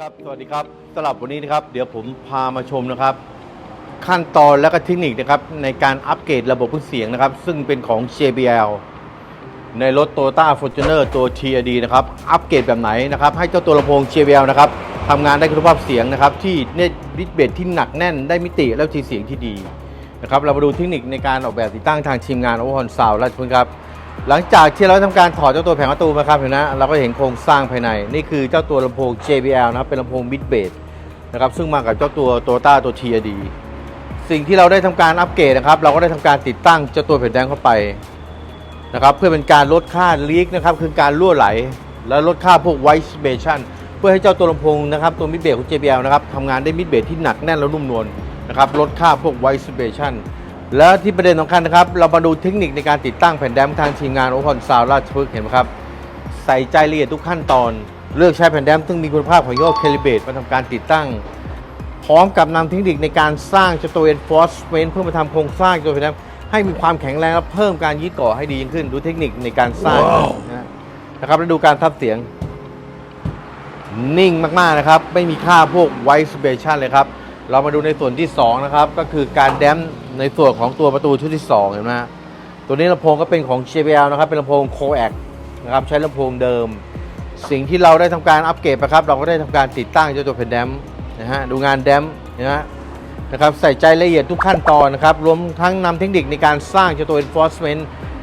ครับ สวัสดีครับสำหรับวันนี้นะครับ เดี๋ยวผมพามาชมนะครับ ขั้นตอนและก็เทคนิคนะครับ ในการอัปเกรดระบบเครื่องเสียงนะครับ ซึ่งเป็นของ JBL ในรถ Toyota Fortuner ตัว TRD นะครับ อัปเกรดแบบไหนนะครับ ให้เจ้าตัวลำโพง JBL นะครับทำงานได้คุณภาพเสียงนะครับ ที่เนตบิดเบสที่หนักแน่นได้มิติและทีเสียงที่ดีนะครับ เรามาดูเทคนิคในการออกแบบติดตั้งทางทีมงาน o v e r h o n Sound ราชพฤกษ์ครับ หลังจากที่เราทำการถอดเจ้าตัวแผงประตูมาครับเห็นนะเราก็เห็นโครงสร้างภายใน นี่คือเจ้าตัวลำโพง JBL นะครับเป็นลำโพงมิดเบสนะครับซึ่งมากับเจ้าตัว Toyota ตัว TRD สิ่งที่เราได้ทำการอัปเกรดนะครับ เราก็ได้ทำการติดตั้งเจ้าตัวแผ่นแดงเข้าไปนะครับเพื่อเป็นการลดค่าลีกนะครับคือการรั่วไหล และลดค่าพวกไวส์เบชันเพื่อให้เจ้าตัวลำโพงนะครับตัวมิดเบสของ JBL นะครับทำงานได้มิดเบสที่หนักแน่นและนุ่มนวลนะครับลดค่าพวกไวส์เบชัน แล้วที่ประเด็นสำคัญนะครับ เรามาดูเทคนิคในการติดตั้งแผ่นแดมทางทีมงานโอคอนซาวราชพฤกษ์เห็นไหมครับ ใส่ใจละเอียดทุกขั้นตอน เลือกใช้แผ่นแดมซึ่งมีคุณภาพของยี่ห้อเคลิเบตมาทำการติดตั้ง พร้อมกับนำเทคนิคในการสร้างเจ้าตัว enforcement เพื่อมาทำโครงสร้างตัวแผ่นแดมให้มีความแข็งแรงและเพิ่มการยึดเกาะให้ดียิ่งขึ้น ดูเทคนิคในการสร้างนะนะครับแล้วดูการทับเสียง นิ่งมากๆนะครับ ไม่มีค่าพวก white vibration เลยครับ เรามาดูในส่วนที่ 2 นะครับ ก็คือการแดมในส่วนของตัวประตูชุดที่ 2 เห็นไหมตัวนี้ลำโพงก็เป็นของ JBL นะครับ เป็นลำโพง coax นะครับ ใช้ลำโพงเดิม สิ่งที่เราได้ทำการอัปเกรดไปครับ เราก็ได้ทำการติดตั้งเจ้าตัวแผ่นแดมนะฮะ ดูงานแดมนะฮะนะครับ ใส่ใจละเอียดทุกขั้นตอนนะครับ รวมทั้งนำเทคนิคในการสร้างเจ้าตัว enforcement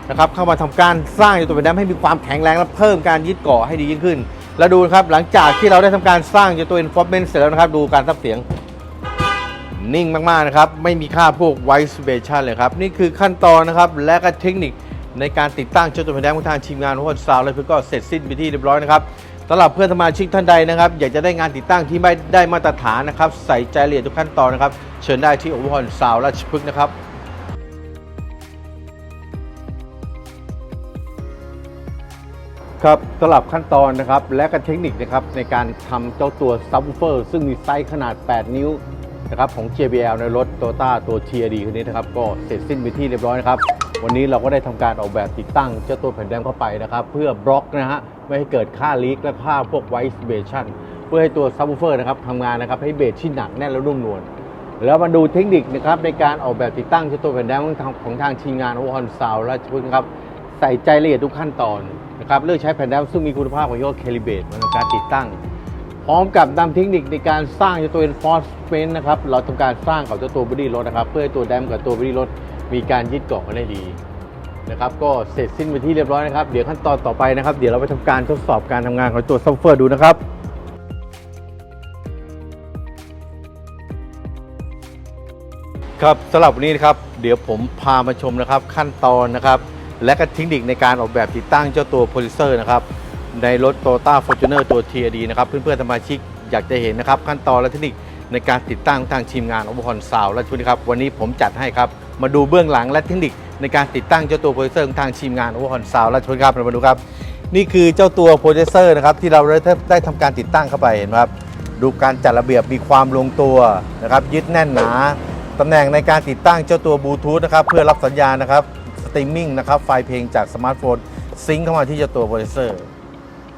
นะครับ เข้ามาทำการสร้างเจ้าตัวแผ่นแดมให้มีความแข็งแรงและเพิ่มการยึดเกาะให้ดียิ่งขึ้น แล้วดูนะครับ หลังจากที่เราได้ทำการสร้างเจ้าตัว enforcement เสร็จแล้วนะครับ ดูการทับเสียง นิ่งมากๆนะครับ ไม่มีค่าพวก white vibration เลยครับ นี่คือขั้นตอนนะครับ และก็เทคนิคในการติดตั้งเจ้าตัวแผ่นแดงของทางทีมงานของคนซาวและเพื่อก็เสร็จสิ้นไปที่เรียบร้อยนะครับสำหรับเพื่อนสมาชิกท่านใดนะครับ อยากจะได้งานติดตั้งที่ไม่ได้มาตรฐานนะครับ ใส่ใจละเอียดทุกขั้นตอนนะครับ เชิญได้ที่โอเวอร์ฮอนซาวราชพฤกษ์นะครับครับสำหรับขั้นตอนนะครับและก็เทคนิคนะครับในการทำเจ้าตัวซับวูเฟอร์ ซึ่งมีไซส์ขนาด 8 นิ้ว นะครับของ JBL ในรถ Toyota ตัว TRD คันนี้นะครับก็เสร็จสิ้นไปที่เรียบร้อยนะครับ วันนี้เราก็ได้ทำการออกแบบติดตั้งเจ้าตัวแผ่นแดมเข้าไปนะครับ เพื่อบล็อกนะฮะไม่ให้เกิดค่าลีกและค่าพวกไวส์เบชันเพื่อให้ตัวซับวูเฟอร์นะครับทำงานนะครับให้เบสที่หนักแน่นและนุ่มนวลแล้วมาดูเทคนิคนะครับในการออกแบบติดตั้งเจ้าตัวแผ่นแดมของทางของทางทีมงานโอฮอนซาวราชพฤกษ์นะครับใส่ใจละเอียดทุกขั้นตอนนะครับเลือกใช้แผ่นแดมซึ่งมีคุณภาพของยี่ห้อเคลิเบตในการติดตั้ง พร้อมกับนำเทคนิคในการสร้างเจ้าตัว enforcement นะครับ เราทำการสร้างกับเจ้าตัวบอดี้รถนะครับ เพื่อให้ตัวแดมกับตัวบอดี้รถมีการยึดเกาะกันได้ดีนะครับก็เสร็จสิ้นไปที่เรียบร้อยนะครับ เดี๋ยวขั้นตอนต่อไปนะครับ เดี๋ยวเราไปทำการทดสอบการทำงานของตัวซับเฟอร์ดูนะครับครับสำหรับวันนี้นะครับเดี๋ยวผมพามาชมนะครับขั้นตอนนะครับ และก็เทคนิคในการออกแบบติดตั้งเจ้าตัวโพลิเซอร์นะครับ ในรถ Toyota Fortuner ตัว TRD นะครับ เพื่อนๆสมาชิกอยากจะเห็นนะครับ ขั้นตอนและเทคนิคในการติดตั้งทางทีมงานอุปกรณ์ซาวและชุดนี้ครับ วันนี้ผมจัดให้ครับ มาดูเบื้องหลังและเทคนิคในการติดตั้งเจ้าตัวโพลิเซอร์ของทางทีมงานอุปกรณ์ซาวและชุดครับเรามาดูครับ นี่คือเจ้าตัวโพลิเซอร์นะครับที่เราได้ได้ทำการติดตั้งเข้าไปเห็นไหมครับ ดูการจัดระเบียบมีความลงตัวนะครับยึดแน่นหนาตำแหน่งในการติดตั้งเจ้าตัวบลูทูธนะครับเพื่อรับสัญญาณนะครับสตรีมมิ่งนะครับไฟล์เพลงจากสมาร์ทโฟนซิงค์เข้ามาที่เจ้าตัวโปรเซสเซอร์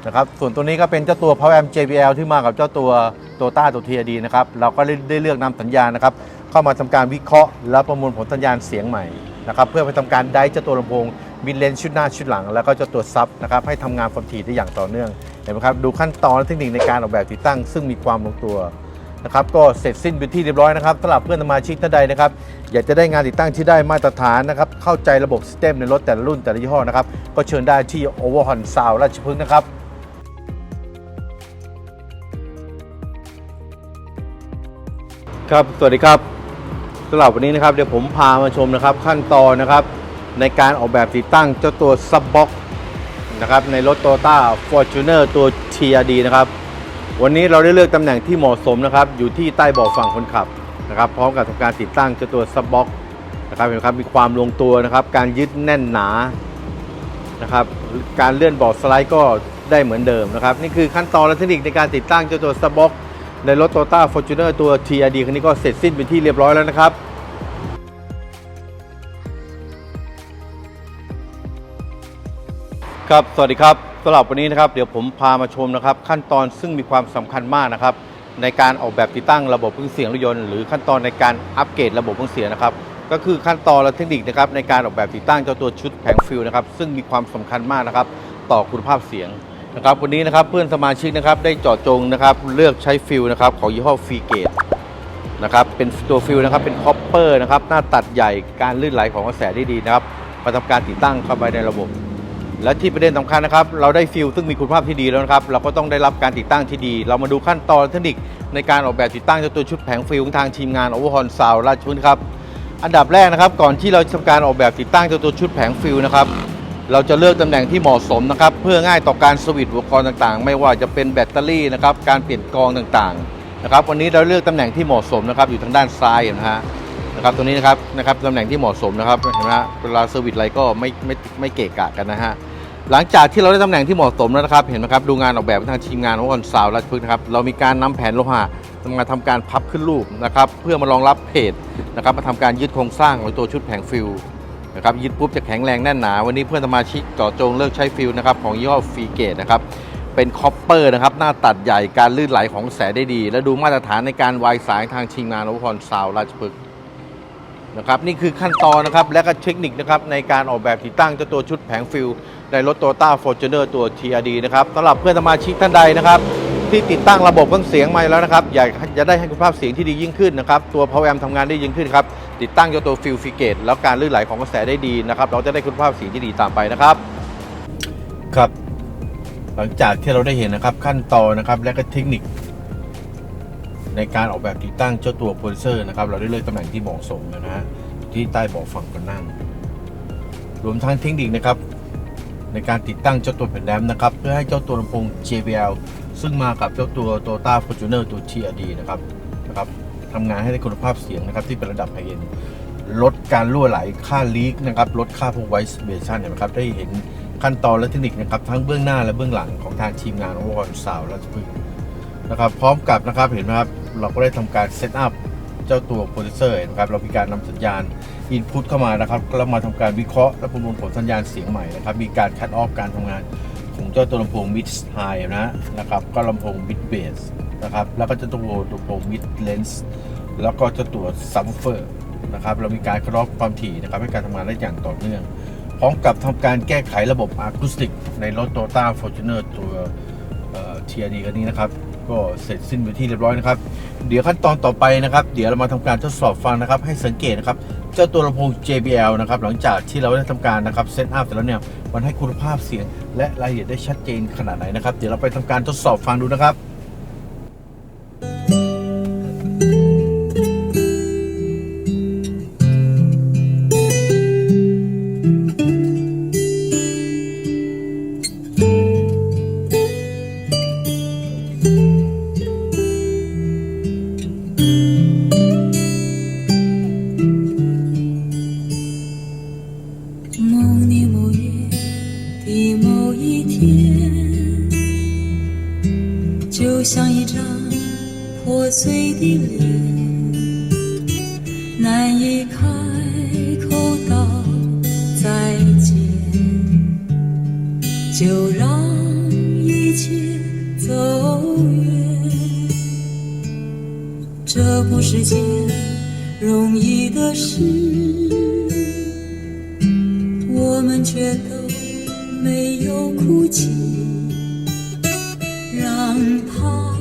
นะครับส่วนตัวนี้ก็เป็นเจ้าตัว Power Amp JBL ที่มากับเจ้าตัว Toyota ตัว TRD นะครับเราก็ได้เลือกนำสัญญาณนะครับเข้ามาทำการวิเคราะห์ และประมวลผลสัญญาณเสียงใหม่นะครับเพื่อไปทำการได้เจ้าตัวลำโพงมิดเลนชุดหน้าชุดหลัง แล้วก็เจ้าตัวซับนะครับให้ทำงานความถี่ได้อย่างต่อเนื่องเห็นไหมครับดูขั้นตอนและเทคนิคในการออกแบบติดตั้ง ซึ่งมีความลงตัวนะครับก็เสร็จสิ้นไปนที่เรียบร้อยนะครับสำหรับเพื่อนสมาชิกท่านใดนะครับอยากจะได้งานติดตั้งที่ได้มาตรฐานนะครับเข้าใจระบบสเต็มในรถแต่ละรุ่นแต่ละยี่ห้อนะครับก็เชิญได้ที่ Overhon Sound ราชพฤกษ์นะครับ ครับ สวัสดีครับสำหรับวันนี้นะครับเดี๋ยวผมพามาชมนะครับขั้นตอนนะครับ ในการออกแบบติดตั้งเจ้าตัวซับบ็อกนะครับในรถ Toyota Fortuner ตัว TRD นะครับ วันนี้เราได้เลือกตำแหน่งที่เหมาะสมนะครับ อยู่ที่ใต้เบาะฝั่งคนขับนะครับ พร้อมกับทำการติดตั้งเจ้าตัวซับบ็อกนะครับเห็นไหมครับมีความลงตัวนะครับ การยึดแน่นหนานะครับ การเลื่อนเบาะสไลด์ก็ได้เหมือนเดิมนะครับ นี่คือขั้นตอนและเทคนิคในการติดตั้งเจ้าตัวซับบ็อก ในรถ Toyota Fortuner ตัว TRD คันนี้ก็เสร็จสิ้นเป็นที่เรียบร้อยแล้วนะครับครับ สวัสดีครับสำหรับวันนี้นะครับ เดี๋ยวผมพามาชมนะครับ ขั้นตอนซึ่งมีความสำคัญมากนะครับ ในการออกแบบติดตั้งระบบเครื่องเสียงรถยนต์หรือขั้นตอนในการอัปเกรดระบบเครื่องเสียงนะครับ ก็คือขั้นตอนและเทคนิคนะครับในการออกแบบติดตั้งเจ้าตัวชุดแผงฟิลนะครับซึ่งมีความสำคัญมากนะครับ ต่อคุณภาพเสียง นะครับวันนี้นะครับเพื่อนสมาชิกนะครับได้เจาะจงนะครับเลือกใช้ฟิลนะครับของยี่ห้อฟีเกตนะครับเป็นตัวฟิลนะครับเป็นคอปเปอร์นะครับหน้าตัดใหญ่การลื่นไหลของกระแสได้ดีนะครับมาทำการติดตั้งเข้าไปในระบบ และที่ประเด็นสำคัญนะครับ เราได้ฟิลซึ่งมีคุณภาพที่ดีแล้วนะครับ เราก็ต้องได้รับการติดตั้งที่ดี เรามาดูขั้นตอนเทคนิคในการออกแบบติดตั้งเจ้าตัวชุดแผงฟิลของทางทีมงานโอเวอร์ฮอนซาวราชพฤกษ์ครับอันดับแรกนะครับ ก่อนที่เราจะทำการออกแบบติดตั้งเจ้าตัวชุดแผงฟิลนะครับ เราจะเลือกตำแหน่งที่เหมาะสมนะครับ เพื่อง่ายต่อการสวิตช์อุปกรณ์ต่างๆ ไม่ว่าจะเป็นแบตเตอรี่นะครับการเปลี่ยนกรองต่างๆนะครับวันนี้เราเลือกตำแหน่งที่เหมาะสมนะครับอยู่ทางด้านซ้ายนไหมฮะนะครับตัวนี้นะครับนะครับตำแหน่งที่เหมาะสมนะครับเห็นไหมฮะเวลาสวิตช์อะไรก็ไม่ไม่ไม่เกะกะกันนะฮะหลังจากที่เราได้ตำแหน่งที่เหมาะสมแล้วนะครับเห็นไหมครับดูงานออกแบบทางทีมงานของคอนซาวราชพฤกษ์นะครับเรามีการนำแผนโลหะทำงานทำการพับขึ้นรูปนะครับเพื่อมารองรับเพจนะครับมาทำการยึดโครงสร้างของตัวชุดแผงฟิล นะครับยึดปุ๊บจะแข็งแรงแน่นหนา วันนี้เพื่อนสมาชิกเจาะจงเลือกใช้ฟิลนะครับของยี่ห้อฟีเกตนะครับเป็นคอปเปอร์นะครับหน้าตัดใหญ่การลื่นไหลของแสได้ดี และดูมาตรฐานในการวายสายทางทีมงานของคอนซาวราชพฤกษ์นะครับนี่คือขั้นตอนนะครับและก็เทคนิคนะครับในการออกแบบติดตั้งเจ้าตัวชุดแผงฟิลในรถ Toyota Fortuner ตัว TRD นะครับสำหรับเพื่อนสมาชิกท่านใดนะครับ ที่ติดตั้งระบบเครื่องเสียงมาแล้วนะครับ อยากจะได้ให้คุณภาพเสียงที่ดียิ่งขึ้นนะครับ ตัว Power Amp ทำงานได้ยิ่งขึ้นครับติดตั้งเจ้าตัวฟิลฟิเกตแล้วการลื่นไหลของกระแสได้ดีนะครับ เราจะได้คุณภาพสีที่ดีตามไปนะครับ ครับ หลังจากที่เราได้เห็นนะครับขั้นตอนนะครับและก็เทคนิค ในการออกแบบติดตั้งเจ้าตัวโปรดิเซอร์นะครับ เราได้เลือกตำแหน่งที่เหมาะสมนะฮะที่ใต้เบาะฝั่งคนนั่ง รวมทั้งเทคนิคนะครับ ในการติดตั้งเจ้าตัวแผ่นแรมนะครับ เพื่อให้เจ้าตัวลำโพง JBL ซึ่งมากับเจ้าตัว Toyota Fortuner ตัว TRD นะครับนะครับ ทำงานให้ได้คุณภาพเสียงนะครับที่เป็นระดับไฮเอ็นลดการรั่วไหลค่าลีกนะครับลดค่าพวกไวส์เบชันเนี่ยนะครับได้เห็นขั้นตอนและเทคนิคนะครับทั้งเบื้องหน้าและเบื้องหลังของทางทีมงานโอวอนซาวและพึ่งนะครับพร้อมกับนะครับเห็นไหมครับเราก็ได้ทำการเซตอัพเจ้าตัวโปรดิวเซอร์นะครับเรามีการนำสัญญาณอินพุตเข้ามานะครับแล้วมาทำการวิเคราะห์และประมวลผลสัญญาณเสียงใหม่นะครับมีการคัดออฟการทำงานของเจ้าตัวลำโพงมิดไฮนะนะครับก็ลำโพงมิดเบส นะครับ แล้วก็จ้าตัวลำโพงมิดเลนส์แล้วก็จ้าตัวซับวูเฟอร์นะครับ เรามีการคัดออฟความถี่นะครับให้การทำงานได้อย่างต่อเนื่อง พร้อมกับทำการแก้ไขระบบอะคูสติก ในรถ Toyota Fortuner ตัวเทียดีกันนี้นะครับ ก็เสร็จสิ้นไปที่เรียบร้อยนะครับ เดี๋ยวขั้นตอนต่อไปนะครับ เดี๋ยวเรามาทำการทดสอบฟังนะครับ ให้สังเกตนะครับเจ้าตัวลำโพง JBL นะครับ หลังจากที่เราได้ทำการนะครับเซตอัพเสร็จแล้วเนี่ยมันให้คุณภาพเสียง และรายละเอียดได้ชัดเจนขนาดไหนนะครับ เดี๋ยวเราไปทำการทดสอบฟังดูนะครับ 就让一切走远。这不是件容易的事。我们却都没有哭泣，让它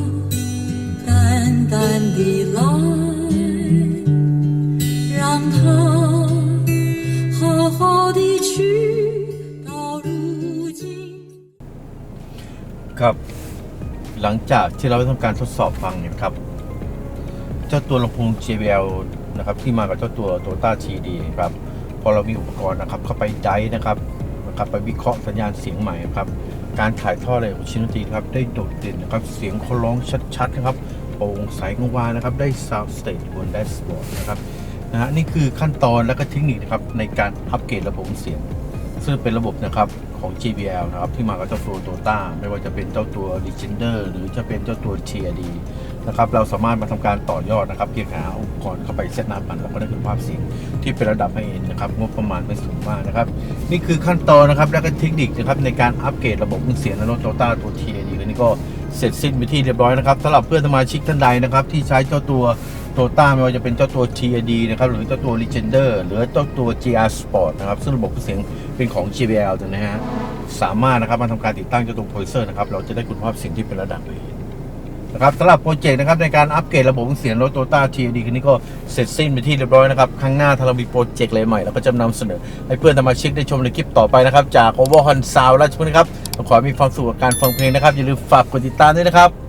淡淡的来， หลังจากที่เราได้ทำการทดสอบฟังเนี่ยครับเจ้าตัวลำโพง JBL นะครับที่มากับเจ้าตัว Toyota TD ครับพอเรามีอุปกรณ์นะครับเข้าไปไดนะครับนะครับไปวิเคราะห์สัญญาณเสียงใหม่ครับการถ่ายทอดอะไรของชิ้นดนตรีครับได้โดดเด่นนะครับเสียงเขาร้องชัดๆนะครับโปร่งใสกังวานนะครับได้ Sound Stage บนแดชบอร์ดนะครับนะฮะนี่คือขั้นตอนและก็เทคนิคนะครับในการอัปเกรดระบบเสียง ซึ่งเป็นระบบนะครับ ของ JBL นะครับ ที่มากับเจ้าตัว Toyota ไม่ว่าจะเป็นเจ้าตัว Legender หรือจะเป็นเจ้าตัว TRD นะครับเราสามารถมาทำการต่อยอดนะครับเพียงหาอุปกรณ์เข้าไปเซตนับมันเราก็ได้คุณภาพเสียงที่เป็นระดับไฮเอ็นนะครับงบประมาณไม่สูงมากนะครับ นี่คือขั้นตอนนะครับและก็เทคนิคนะครับในการอัปเกรดระบบเครื่องเสียงในรถ Toyota ตัว TRD คันนี้ก็เสร็จสิ้นไปที่เรียบร้อยนะครับสำหรับเพื่อนสมาชิกท่านใดนะครับที่ใช้เจ้าตัว โตต้าไม่ว่าจะเป็นเจ้าตัว TRD นะครับ หรือเจ้าตัว Legender หรือเจ้าตัว GR Sport นะครับ ซึ่งระบบเสียงเป็นของ JBL นะฮะ สามารถนะครับมาทำการติดตั้งเจ้าตัว p o i s e r นะครับ เราจะได้คุณภาพเสียงที่เป็นระดับเลยนะครับสำหรับโปรเจกต์นะครับในการอัปเกรดระบบเสียงรถโตต้า TRD คันนี้ก็เสร็จสิ้นไปที่เรียบร้อยนะครับ ครั้งหน้าถ้าเรามีโปรเจกต์อะไรใหม่เราก็จะนำเสนอ ให้เพื่อนสมาชิกได้ชมในคลิปต่อไปนะครับ จาก Overhorn Sound ราชพฤกษ์นะครับขอให้มีความสุขกับการฟังเพลงนะครับอย่าลืมฝากกดติดตามด้วยนะครับ